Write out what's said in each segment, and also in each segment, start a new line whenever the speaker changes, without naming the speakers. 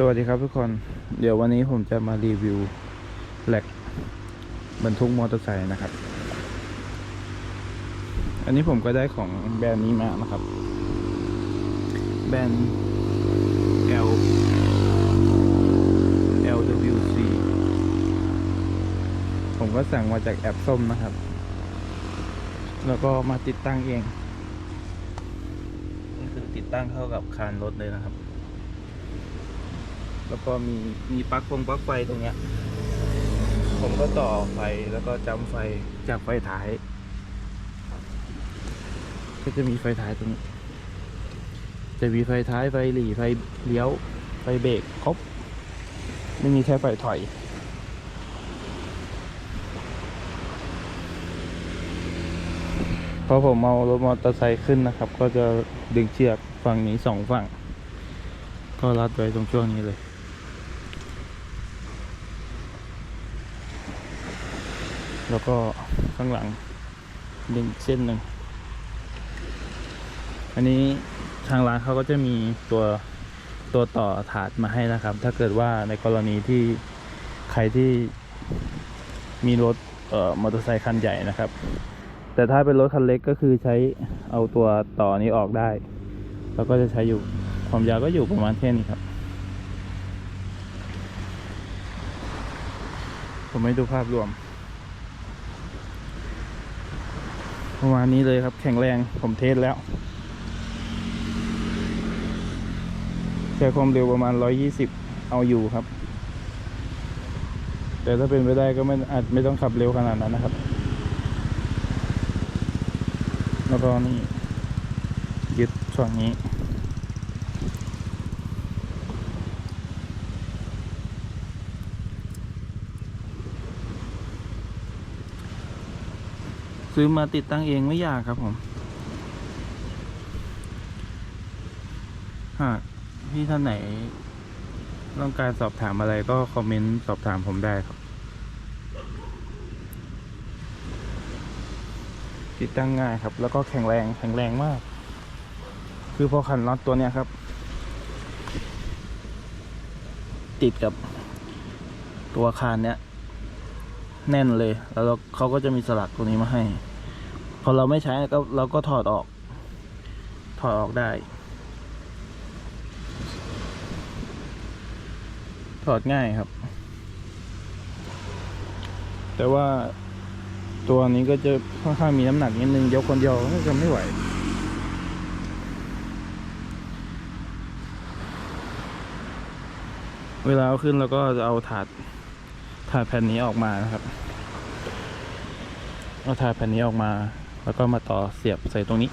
สวัสดีครับทุกคน เดี๋ยววันนี้ผมจะมารีวิวแหลกบรรทุกมอเตอร์ไซค์นะครับ อันนี้ผมก็ได้ของแบรนด์นี้มานะครับ แบรนด์ L LWC ผมก็สั่งมาจากแอปส้มนะครับ แล้วก็มาติดตั้งเอง นี่คือติดตั้งเข้ากับคานรถเลยนะครับ แล้วก็มีมีปลั๊กฟงปลั๊กไฟตรงเนี้ย ผมก็ต่อไฟแล้วก็จำไฟจากไฟท้าย ก็จะมีไฟท้ายตรงนี้จะมีไฟท้ายไฟหลีไฟเลี้ยว ไฟเบรกครบ ไม่มีแค่ไฟถอยพอผมเอารถมอเตอร์ไซค์ขึ้นนะครับ ก็จะดึงเชือกฝั่งนี้สองฝั่ง ก็รัดไว้ตรงช่วงนี้เลย แล้วก็ข้างหลังดึงเส้นหนึ่ง อันนี้ทางร้านเขาก็จะมีตัวตัวต่อถาดมาให้นะครับ ถ้าเกิดว่าในกรณีที่ใครที่มีรถเอ่อมอเตอร์ไซค์คันใหญ่นะครับ แต่ถ้าเป็นรถคันเล็กก็คือใช้เอาตัวต่อนี้ออกได้ แล้วก็จะใช้อยู่ความยาวก็อยู่ประมาณแค่นี้ครับ ผมให้ดูภาพรวม ประมาณนี้เลยครับแข็งแรงผมเทสแล้วใช้ความเร็วประมาณ 120 เอาอยู่ครับ แต่ถ้าเป็นไปได้ก็ไม่อาจไม่ต้องขับเร็วขนาดนั้นนะครับ แล้วก็นี่ยึดช่วงนี้ ซื้อมาติดตั้งเองไม่ยากครับผมหากพี่ท่านไหนต้องการสอบถามอะไรก็คอมเมนต์สอบถามผมได้ครับ ติดตั้งง่ายครับ แล้วก็แข็งแรงแข็งแรงมาก คือพอขันน็อตตัวเนี้ยครับ ติดกับตัวคานเนี้ย แน่นเลย แล้วเเขาก็จะมีสลักตัวนี้มาให้ พอเราไม่ใช้ก็เราก็ถอดออก ถอดออกได้ ถอดง่ายครับ แต่ว่าตัวนี้ก็จะค่อนข้างมีน้ำหนักนิดนึงยกคนเดียวก็จะไม่ไหวเวลาเอาขึ้นเราก็จะเอาถาด ถาดแผ่นนี้ออกมานะครับเอาถาดแผ่นนี้ออกมา แล้วก็มาต่อเสียบใส่ตรงนี้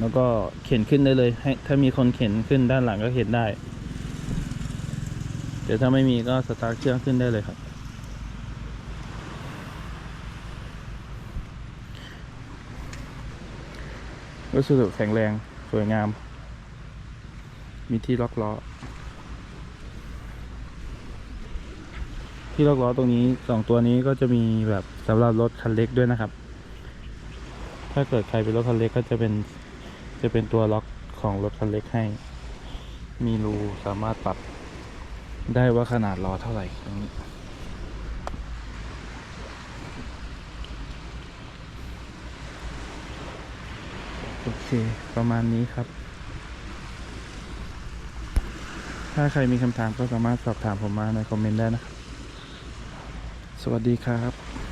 แล้วก็เข็นขึ้นได้เลยให้ถ้ามีคนเข็นขึ้นด้านหลังก็เข็นได้ เดี๋ยวถ้าไม่มีก็สตาร์ทเครื่องขึ้นได้เลยครับ วัสดุแข็งแรงสวยงาม มีที่ล็อกล้อ ที่ล็อกล้อตรงนี้สองตัวนี้ก็จะมีแบบสำหรับรถคันเล็กด้วยนะครับ ถ้าเกิดใครเป็นรถคันเล็กก็จะเป็นจะเป็นตัวล็อกของรถคันเล็กให้ มีรูสามารถปรับได้ว่าขนาดล้อเท่าไหร่ตรงนี้โอเค ประมาณนี้ครับ ถ้าใครมีคำถามก็สามารถสอบถามผมมาในคอมเมนต์ได้นะครับ สวัสดีครับ